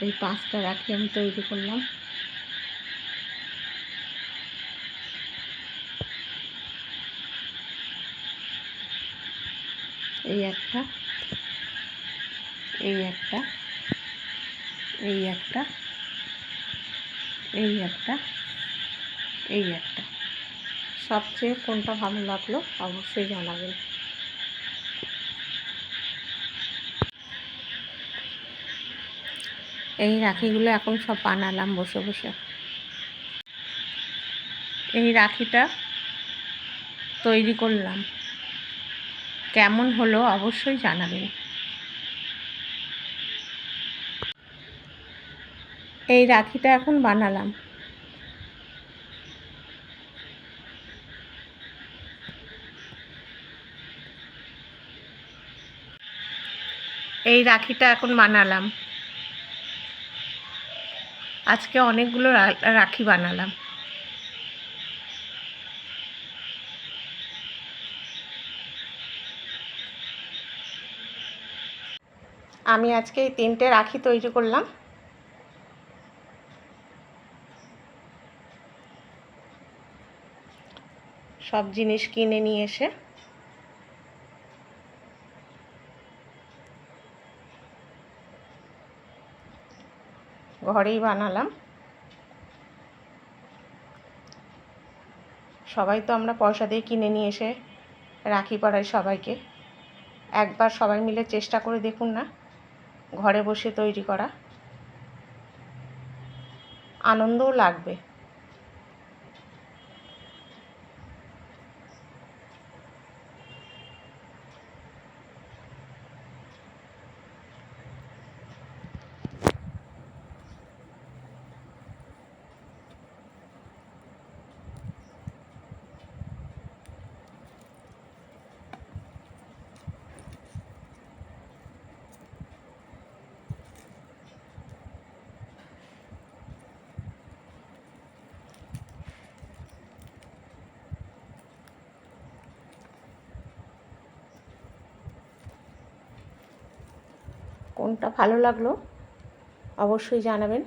এই পাঁচটা রাখি আমি তৈরি করলাম। এই একটা এই একটা এই একটা এই একটা এই একটা। সবচেয়ে কোনটা ভালো লাগল অবশ্যই জানাবেন। এই রাখিগুলো এখন সব বানালাম বসে বসে। এই রাখিটা তৈরি করলাম। কেমন হলো অবশ্যই জানাবেন। এই রাখিটা এখন বানালাম। এই রাখিটা এখন বানালাম। আজকে অনেকগুলো রাখি বানালাম। আমি আজকে এই তিনটে রাখি তৈরি করলাম। সব জিনিস কিনে নিয়ে এসে ঘরেই বানালাম। সবাই তো আমরা পয়সা দিয়ে কিনে নিয়ে এসে রাখি পাড়াই সবাইকে। একবার সবাই মিলে চেষ্টা করে দেখুন না, ঘরে বসে তৈরি করা। আনন্দও লাগবে। কোনটা ভালো লাগল অবশ্যই জানাবেন।